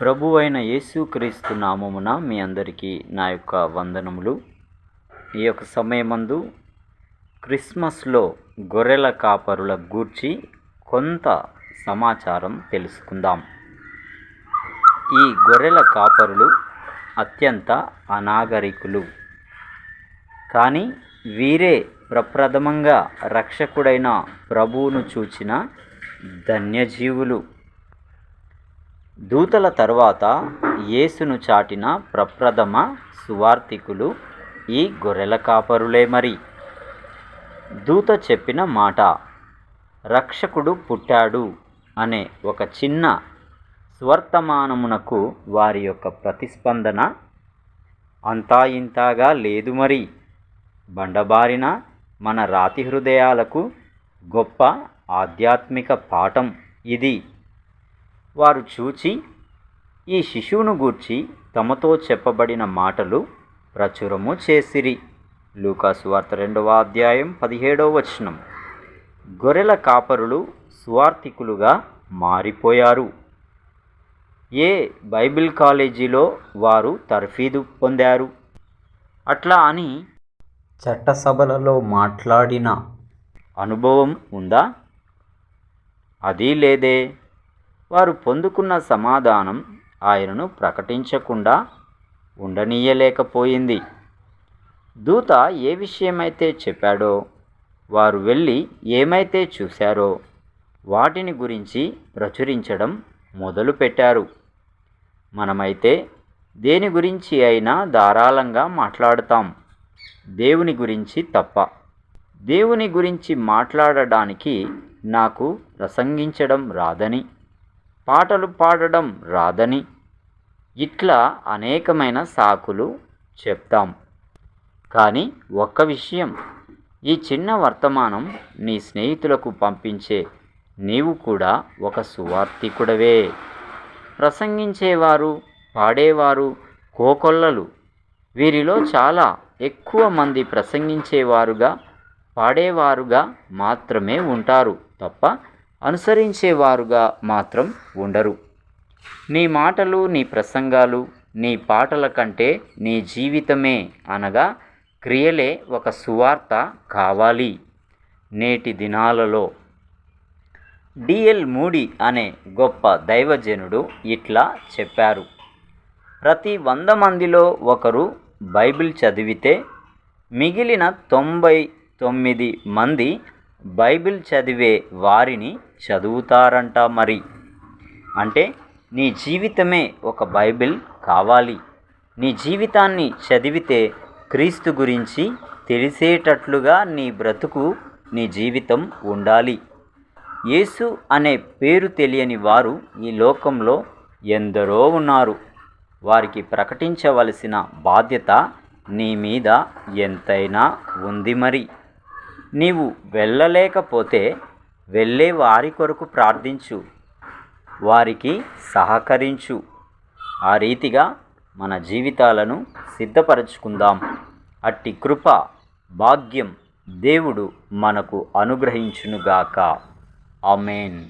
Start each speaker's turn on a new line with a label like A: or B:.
A: ప్రభు అయిన యేసుక్రీస్తు నామమున మీ అందరికీ నా యొక్క వందనములు. ఈ యొక్క సమయమందు క్రిస్మస్లో గొర్రెల కాపరుల గూర్చి కొంత సమాచారం తెలుసుకుందాం. ఈ గొర్రెల కాపరులు అత్యంత అనాగరికులు. కానీ వీరే ప్రప్రథమంగా రక్షకుడైన ప్రభువును చూచిన ధన్యజీవులు. దూతల తర్వాత యేసును చాటిన ప్రప్రథమ సువార్థికులు ఈ గొర్రెల కాపరులే మరి. దూత చెప్పిన మాట రక్షకుడు పుట్టాడు అనే ఒక చిన్న స్వర్తమానమునకు వారి యొక్క ప్రతిస్పందన అంతా ఇంతాగా లేదు మరి. బండబారిన మన రాతి హృదయాలకు గొప్ప ఆధ్యాత్మిక పాఠం ఇది. వారు చూచి ఈ శిశువును గూర్చి తమతో చెప్పబడిన మాటలు ప్రచురము చేసిరి. లూకాసు వార్త రెండవ అధ్యాయం పదిహేడవ వచనం. గొర్రెల కాపరులు స్వార్థికులుగా మారిపోయారు. ఏ బైబిల్ కాలేజీలో వారు తర్ఫీదు పొందారు? అట్లా అని చట్టసభలలో మాట్లాడిన అనుభవం ఉందా? అది లేదే. వారు పొందుకున్న సమాధానం ఆయనను ప్రకటించకుండా ఉండనీయలేకపోయింది. దూత ఏ విషయమైతే చెప్పాడో వారు వెళ్ళి ఏమైతే చూశారో వాటిని గురించి ప్రచురించడం మొదలుపెట్టారు. మనమైతే దేని గురించి అయినా ధారాళంగా మాట్లాడతాం. దేవుని గురించి తప్ప. దేవుని గురించి మాట్లాడడానికి నాకు ప్రసంగించడం రాదని. పాటలు పాడడం రాదని ఇట్లా అనేకమైన సాకులు చెప్తాం. కానీ ఒక్క విషయం ఈ చిన్న వర్తమానం నీ స్నేహితులకు పంపించే నీవు కూడా ఒక సువార్థికుడవే. ప్రసంగించేవారు పాడేవారు కోకొల్లలు. వీరిలో చాలా ఎక్కువ మంది ప్రసంగించేవారుగా పాడేవారుగా మాత్రమే ఉంటారు తప్ప అనుసరించేవారుగా మాత్రం ఉండరు. నీ మాటలు నీ ప్రసంగాలు నీ పాటల కంటే నీ జీవితమే అనగా క్రియలే ఒక సువార్త కావాలి నేటి దినాలలో. డిఎల్ మూడి అనే గొప్ప దైవజనుడు ఇట్లా చెప్పారు. ప్రతి వంద మందిలో ఒకరు బైబిల్ చదివితే మిగిలిన తొంభై తొమ్మిది మంది బైబిల్ చదివే వారిని చదువుతారంట మరి. అంటే నీ జీవితమే ఒక బైబిల్ కావాలి. నీ జీవితాన్ని చదివితే క్రీస్తు గురించి తెలిసేటట్లుగా నీ బ్రతుకు నీ జీవితం ఉండాలి. యేసు అనే పేరు తెలియని వారు ఈ లోకంలో ఎందరో ఉన్నారు. వారికి ప్రకటించవలసిన బాధ్యత నీ మీద ఎంతైనా ఉంది మరి. నీవు వెళ్ళలేకపోతే వెళ్ళే వారి కొరకు ప్రార్థించు. వారికి సహకరించు. ఆ రీతిగా మన జీవితాలను సిద్ధపరచుకుందాం. అట్టి కృప భాగ్యం దేవుడు మనకు అనుగ్రహించునుగాక. ఆమెన్.